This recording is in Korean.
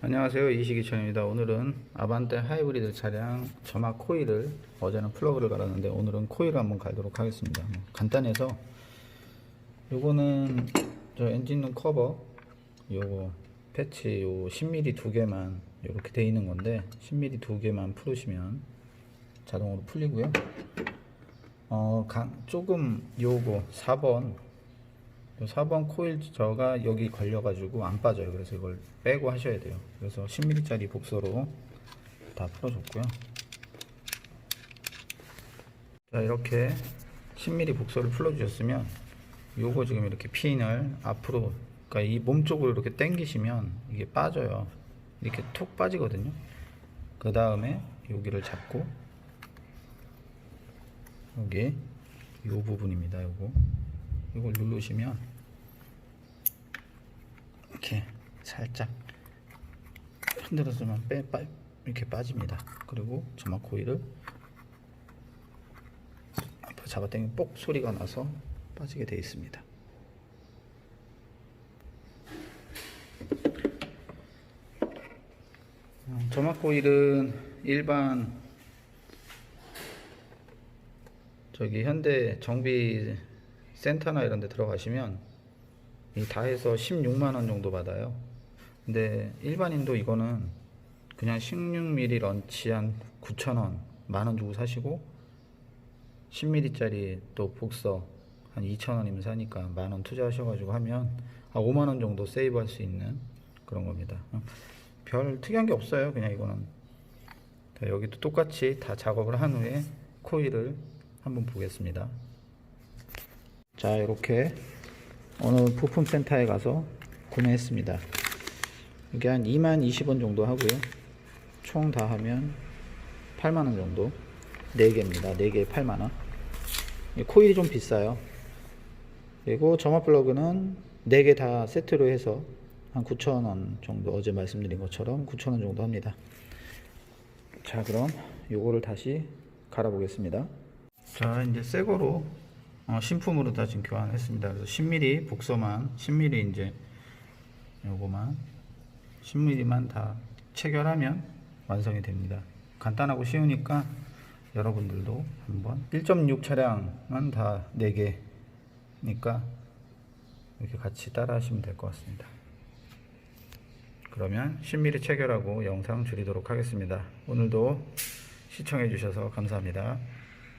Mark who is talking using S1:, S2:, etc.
S1: 안녕하세요. 이시기천입니다. 오늘은 아반떼 하이브리드 차량 점막 코일을 어제는 플러그를 갈았는데 오늘은 코일을 한번 갈도록 하겠습니다. 뭐 간단해서 요거는 저 엔진룸 커버 요거 패치 요 10mm 두 개만 이렇게 돼 있는 건데 10mm 두 개만 풀으시면 자동으로 풀리고요. 어 강- 조금 요거 4번 요 4번 코일 저가 여기 걸려가지고 안 빠져요. 그래서 이걸 빼고 하셔야 돼요. 그래서 10mm짜리 복서로 다 풀어줬고요. 자 이렇게 10mm 복서를 풀어주셨으면 요거 지금 이렇게 핀을 앞으로 그러니까 이 몸 쪽으로 이렇게 당기시면 이게 빠져요. 이렇게 툭 빠지거든요. 그 다음에 여기를 잡고 여기 요 부분입니다. 요거 이걸 누르시면 이렇게 살짝 흔들어서만 빼, 빠, 이렇게 빠집니다. 그리고 점막 코일을 앞으로 잡아당기면 뽁 소리가 나서 빠지게 되어 있습니다. 음, 점막 코일은 일반 저기 현대 정비 센터나 이런 데 들어가시면 이 다 해서 16만 원 정도 받아요. 근데 일반인도 이거는 그냥 16mm 런치 한 9천 원, 만원 주고 사시고 10mm짜리 또 복서 한 2천 원이면 사니까 만원 투자하셔가지고 하면 한 5만 원 정도 세이브 할 수 있는 그런 겁니다. 어, 별 특이한 게 없어요. 그냥 이거는 자, 여기도 똑같이 다 작업을 한 후에 코일을 한번 보겠습니다. 자 이렇게 어느 부품 센터에 가서 구매했습니다. 이게 한 2만 20원 정도 하고요. 총 다 하면 8만 원 정도. 4개입니다. 4개에 8만 원. 이 코일이 좀 비싸요. 그리고 점화 플러그는 4개 다 세트로 해서 한 9천 원 정도 어제 말씀드린 것처럼 9천 원 정도 합니다. 자 그럼 요거를 다시 갈아 보겠습니다. 자 이제 새 거로 어, 신품으로 다 지금 교환했습니다. 그래서 10mm 복서만 10mm 이제 요거만 10mm만 다 체결하면 완성이 됩니다. 간단하고 쉬우니까 여러분들도 한번 1.6 차량은 다 4개니까 이렇게 같이 따라 하시면 될 것 같습니다. 그러면 10mm 체결하고 영상 줄이도록 하겠습니다. 오늘도 시청해 주셔서 감사합니다.